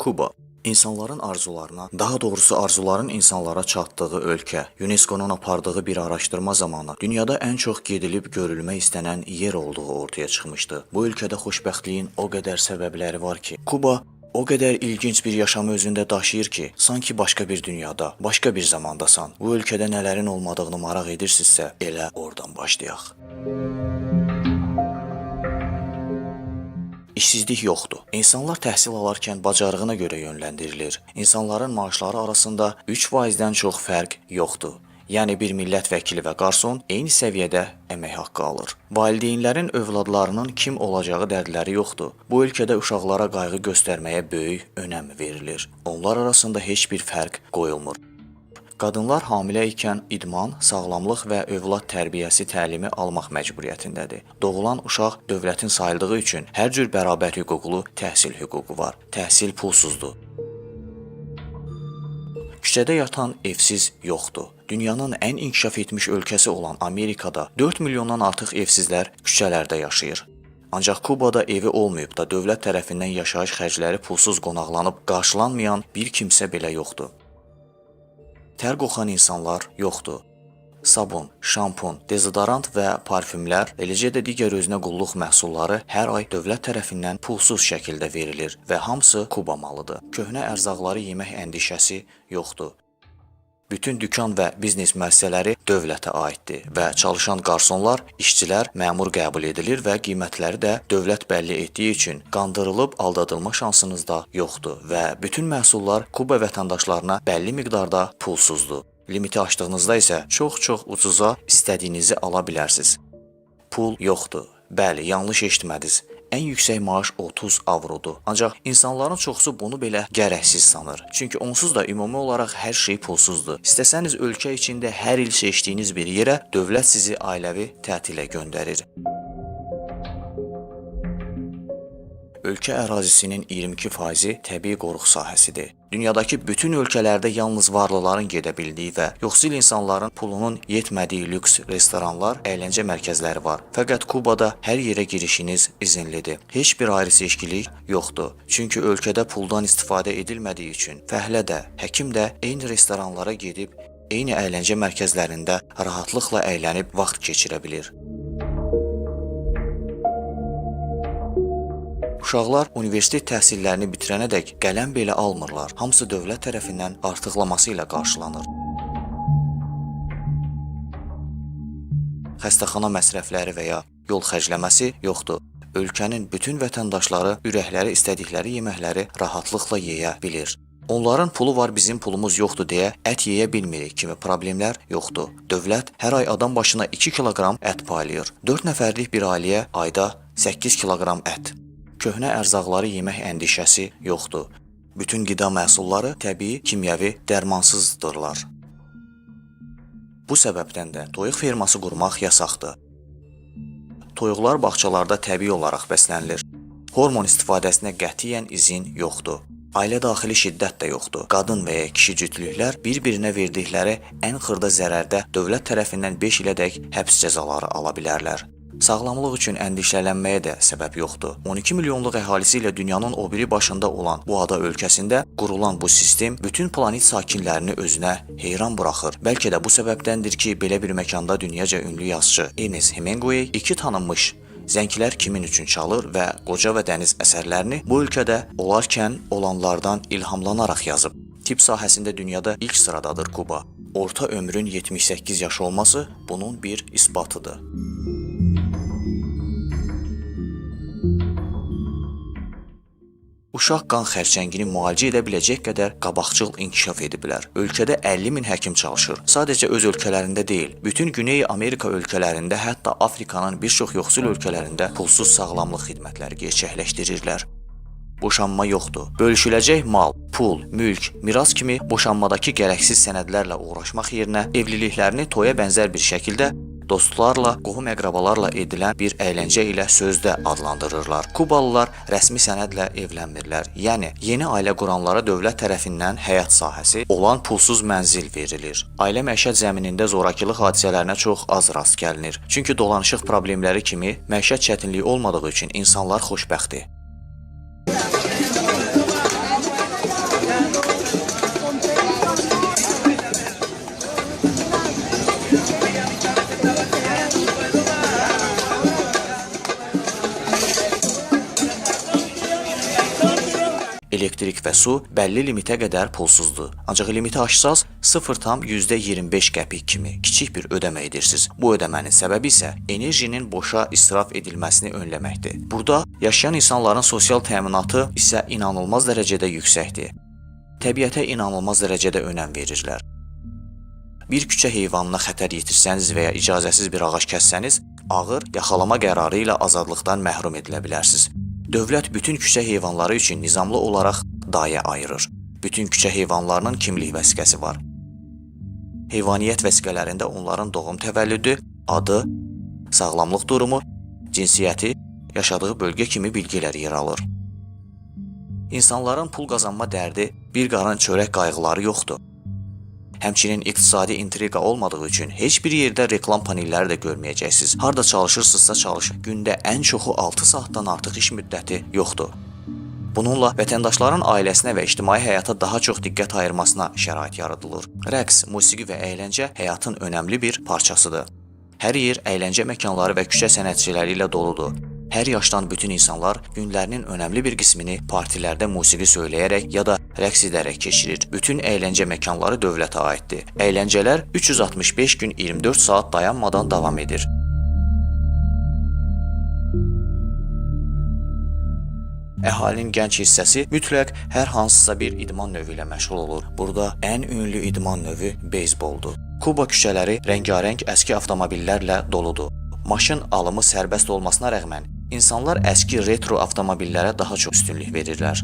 Kuba İnsanların arzularına, daha doğrusu arzuların insanlara çatdığı ölkə, UNESCO-nun apardığı bir araşdırma zamanı dünyada ən çox gedilib görülmək istənən yer olduğu ortaya çıxmışdı. Bu ölkədə xoşbəxtliyin o qədər səbəbləri var ki, Kuba o qədər ilginc bir yaşamı özündə daşıyır ki, sanki başqa bir dünyada, başqa bir zamandasan. Bu ölkədə nələrin olmadığını maraq edirsinizsə, elə oradan başlayaq. İşsizlik yoxdur. İnsanlar təhsil alarkən bacarığına görə yönləndirilir. İnsanların maaşları arasında 3%-dən çox fərq yoxdur. Yəni bir millət vəkili və qarson eyni səviyyədə əmək haqqı alır. Valideynlərin övladlarının kim olacağı dərdləri yoxdur. Bu ölkədə uşaqlara qayğı göstərməyə böyük önəm verilir. Onlar arasında heç bir fərq qoyulmur. Qadınlar hamilə ikən idman, sağlamlıq və övlad tərbiyəsi təlimi almaq məcburiyyətindədir. Doğulan uşaq dövlətin sayıldığı üçün hər cür bərabər hüquqlu təhsil hüququ var. Təhsil pulsuzdur. Küçədə yatan evsiz yoxdur. Dünyanın ən inkişaf etmiş ölkəsi olan Amerikada 4 milyondan artıq evsizlər küçələrdə yaşayır. Ancaq Kubada evi olmayıb da dövlət tərəfindən yaşayış xərcləri pulsuz qonaqlanıb qarşılanmayan bir kimsə belə yoxdur. Tər qoxan insanlar yoxdur. Sabun, şampun, dezodorant və parfümlər, eləcə də digər özünə qulluq məhsulları hər ay dövlət tərəfindən pulsuz şəkildə verilir və hamısı Kuba malıdır. Köhnə ərzaqları yemək əndişəsi yoxdur. Bütün dükan və biznes müəssisələri dövlətə aiddir və çalışan qarsonlar, işçilər məmur qəbul edilir və qiymətləri də dövlət bəlli etdiyi üçün qandırılıb aldadılma şansınız da yoxdur və bütün məhsullar Kuba vətəndaşlarına bəlli miqdarda pulsuzdur. Limiti aşdığınızda isə çox-çox ucuza istədiyinizi ala bilərsiniz. Pul yoxdur. Bəli, yanlış eşitmədiniz. Ən yüksək maaş 30 avrodur. Ancaq insanların çoxusu bunu belə gərəksiz sanır. Çünki onsuz da ümumi olaraq hər şey pulsuzdur. İstəsəniz ölkə içində hər il seçdiyiniz bir yerə dövlət sizi ailəvi tətilə göndərir. Ölkə ərazisinin 22%-i təbii qoruq sahəsidir. Dünyadakı bütün ölkələrdə yalnız varlıların gedə bildiyi və yoxsul insanların pulunun yetmədiyi lüks restoranlar, əyləncə mərkəzləri var. Fəqət Kubada hər yerə girişiniz izinlidir. Heç bir ayrı-seçkilik yoxdur. Çünki ölkədə puldan istifadə edilmədiyi üçün fəhlə də, həkim də eyni restoranlara gedib eyni əyləncə mərkəzlərində rahatlıqla əylənib vaxt keçirə bilir. Uşaqlar universitet təhsillərini bitirənədək qələm belə almırlar. Hamısı dövlət tərəfindən artıqlaması ilə qarşılanır. Xəstəxana məsrəfləri və ya yol xərcləməsi yoxdur. Ölkənin bütün vətəndaşları ürəkləri istədikləri yeməkləri rahatlıqla yeyə bilir. Onların pulu var, bizim pulumuz yoxdur deyə ət yeyə bilmirik kimi problemlər yoxdur. Dövlət hər ay adam başına 2 kiloqram ət paylayır. 4 nəfərlik bir ailəyə ayda 8 kiloqram ət. Köhnə ərzaqları yemək əndişəsi yoxdur. Bütün qida məhsulları təbii, kimyəvi, dərmansızdırlar. Bu səbəbdən də toyuq ferması qurmaq yasaqdır. Toyuqlar bağçalarda təbii olaraq bəslənilir. Hormon istifadəsinə qətiyyən izin yoxdur. Ailə daxili şiddət də yoxdur. Qadın və ya kişi cütlüklər bir-birinə verdikləri ən xırda zərərdə dövlət tərəfindən 5 ilədək həbs cəzaları ala bilərlər. Sağlamlıq üçün əndişələnməyə də səbəb yoxdur. 12 milyonluq əhalisi ilə dünyanın o biri başında olan bu ada ölkəsində qurulan bu sistem bütün planet sakinlərini özünə heyran buraxır. Bəlkə də bu səbəbdəndir ki, belə bir məkanda dünyaca ünlü yazıçı Ernest Hemingway iki tanınmış Zənglər kimin üçün çalır və Qoca və Dəniz əsərlərini bu ölkədə olarkən olanlardan ilhamlanaraq yazıb. Tip sahəsində dünyada ilk sıradadır Kuba. Orta ömrün 78 yaş olması bunun bir isbatıdır. Uşaq qan xərçəngini müalicə edə biləcək qədər qabaqcıl inkişaf ediblər. Ölkədə 50 min həkim çalışır. Sadəcə öz ölkələrində deyil, bütün Güney Amerika ölkələrində, hətta Afrikanın bir çox yoxsul ölkələrində pulsuz sağlamlıq xidmətləri gerçəkləşdirirlər. Boşanma yoxdur. Bölüşüləcək mal, pul, mülk, miras kimi boşanmadakı gərəksiz sənədlərlə uğraşmaq yerinə evliliklərini toya bənzər bir şəkildə dostlarla, qohum-əqrabalarla edilən bir əyləncə ilə sözdə adlandırırlar. Kubalılar rəsmi sənədlə evlənmirlər. Yəni yeni ailə quranlara dövlət tərəfindən həyat sahəsi olan pulsuz mənzil verilir. Ailə məişət zəminində zorakılıq hadisələrinə çox az rast gəlinir. Çünki dolanışıq problemləri kimi məişət çətinliyi olmadığı üçün insanlar xoşbəxtdir. Elektrik və su bəlli limitə qədər pulsuzdur. Ancaq limiti aşsaz 0,25 qəpik kimi kiçik bir ödəmə edirsiniz. Bu ödəmənin səbəbi isə enerjinin boşa israf edilməsini önləməkdir. Burada yaşayan insanların sosial təminatı isə inanılmaz dərəcədə yüksəkdir. Təbiətə inanılmaz dərəcədə önəm verirlər. Bir küçə heyvanına xətər yetirsəniz və ya icazəsiz bir ağac kəssəniz, ağır yaxalama qərarı ilə azadlıqdan məhrum edilə bilərsiniz. Dövlət bütün küçə heyvanları üçün nizamlı olaraq dayə ayırır. Bütün küçə heyvanlarının kimlik vəsiqəsi var. Heyvaniyyət vəsiqələrində onların doğum təvəllüdü, adı, sağlamlıq durumu, cinsiyyəti, yaşadığı bölgə kimi bilgilər yer alır. İnsanların pul qazanma dərdi, bir qarın çörək qayğıları yoxdur. Həmçinin iqtisadi intriqa olmadığı üçün heç bir yerdə reklam panelləri də görməyəcəksiniz. Harda çalışırsınızsa çalışın. Gündə ən çoxu 6 saatdan artıq iş müddəti yoxdur. Bununla vətəndaşların ailəsinə və ictimai həyata daha çox diqqət ayırmasına şərait yaradılır. Rəqs, musiqi və əyləncə həyatın önəmli bir parçasıdır. Hər yer əyləncə məkanları və küçə sənətçiləri ilə doludur. Hər yaşdan bütün insanlar günlərinin önəmli bir qismini partilərdə musiqi söyləyərək ya da rəqs edərək keçirir. Bütün əyləncə məkanları dövlətə aiddir. Əyləncələr 365 gün 24 saat dayanmadan davam edir. Əhalinin gənc hissəsi mütləq hər hansısa bir idman növü ilə məşğul olur. Burada ən ünlü idman növü beyzboldur. Kuba küçələri rəngarəng əski avtomobillərlə doludur. Maşın alımı sərbəst olmasına rəğmən insanlar əski retro avtomobillərə daha çox üstünlük verirlər.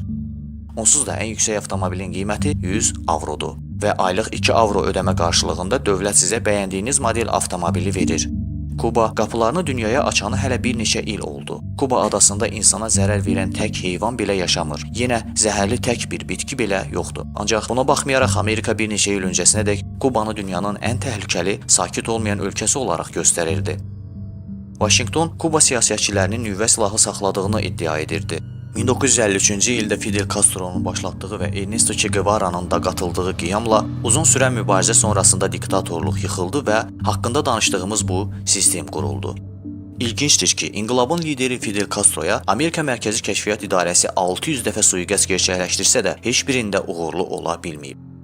Onsuz da ən yüksək avtomobilin qiyməti 100 avrodur və aylıq 2 avro ödəmə qarşılığında dövlət sizə bəyəndiyiniz model avtomobili verir. Kuba qapılarını dünyaya açanı hələ bir neçə il oldu. Kuba adasında insana zərər verən tək heyvan belə yaşamır. Yenə zəhərli tək bir bitki belə yoxdur. Ancaq buna baxmayaraq Amerika bir neçə il öncəsinədək Kubanı dünyanın ən təhlükəli, sakit olmayan ölkəsi olaraq göstərirdi. Vaşinqton Kuba siyasətçilərinin nüvə silahı saxladığını iddia edirdi. 1953-cü ildə Fidel Castro'nun başlatdığı və Ernesto Che Guevara'nın da qatıldığı qiyamla uzun sürən mübarizə sonrasında diktatorluq yıxıldı və haqqında danışdığımız bu sistem quruldu. İlgincdir ki, inqilabın lideri Fidel Castro'ya Amerika Mərkəzi Kəşfiyyat İdarəsi 600 dəfə sui-qəsd gerçəkləşdirsə də heç birində uğurlu ola bilməyib.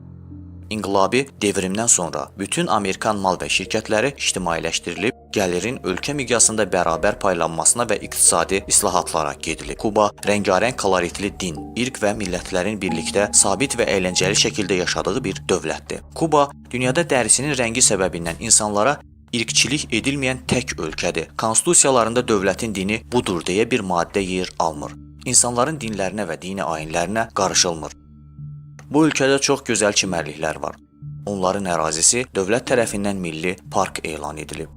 İnqilabi devrimdən sonra bütün Amerikan mal və şirkətləri ictimailəşdirilib, gəlirin ölkə miqyasında bərabər paylanmasına və iqtisadi islahatlara gedilib. Kuba rəngarəng koloritli din, irq və millətlərin birlikdə sabit və əyləncəli şəkildə yaşadığı bir dövlətdir. Kuba dünyada dərisinin rəngi səbəbindən insanlara irqçilik edilməyən tək ölkədir. Konstitusiyalarında dövlətin dini budur deyə bir maddə yer almır. İnsanların dinlərinə və dini ayinlərinə qarışılmır. Bu ölkədə çox gözəl çimərliklər var. Onların ərazisi dövlət tərəfindən milli park elan edilib.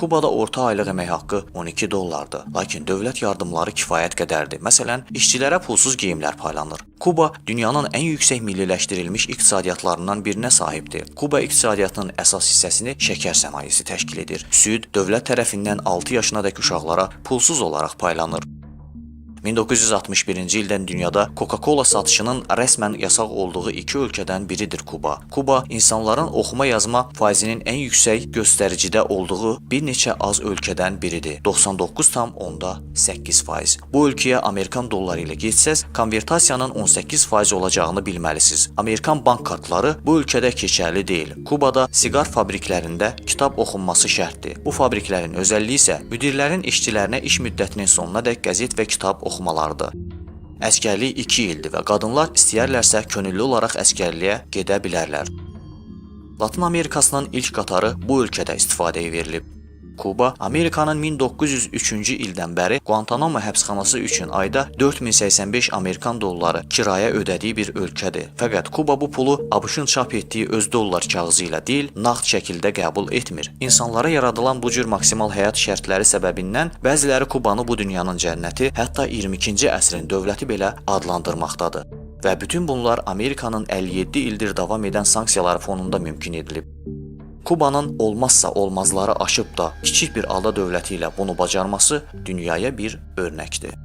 Kubada orta aylıq əmək haqqı 12 dollardır, lakin dövlət yardımları kifayət qədərdir. Məsələn, işçilərə pulsuz geyimlər paylanır. Kuba dünyanın ən yüksək milliləşdirilmiş iqtisadiyyatlarından birinə sahibdir. Kuba iqtisadiyyatının əsas hissəsini şəkər sənayesi təşkil edir. Süd dövlət tərəfindən 6 yaşınadək uşaqlara pulsuz olaraq paylanır. 1961-ci ildən dünyada Coca-Cola satışının rəsmən yasaq olduğu iki ölkədən biridir Kuba. Kuba insanların oxuma yazma faizinin ən yüksək göstəricidə olduğu bir neçə az ölkədən biridir. 99,8%. Bu ölkəyə Amerikan dolları ilə getsəz, konvertasiyanın 18% olacağını bilməlisiniz. Amerikan bank kartları bu ölkədə keçərli deyil. Kubada siqar fabriklərində kitab oxunması şərtdir. Bu fabriklərin özəlliyi isə müdirlərin işçilərinə iş müddətinin sonunadək qəzet və kitab oxumalıdır oxumalardır. Əskərlik 2 ildir və qadınlar istəyərlərsə könüllü olaraq əskərliyə gedə bilərlər. Latın Amerikasının ilk qatarı bu ölkədə istifadəyə verilib. Kuba Amerikanın 1903-cü ildən bəri Guantanamo həbsxanası üçün ayda 4085 Amerikan dolları kirayə ödədiyi bir ölkədir. Fəqət Kuba bu pulu ABŞ-ın çap etdiyi öz dollar kağızı ilə deyil, nağd şəkildə qəbul etmir. İnsanlara yaradılan bu cür maksimal həyat şərtləri səbəbindən bəziləri Kubanı bu dünyanın cənnəti, hətta 22-ci əsrin dövləti belə adlandırmaqdadır. Və bütün bunlar Amerikanın 57 ildir davam edən sanksiyaları fonunda mümkün edilib. Kubanın olmazsa olmazları aşıb da kiçik bir ada dövləti ilə bunu bacarması dünyaya bir örnəkdir.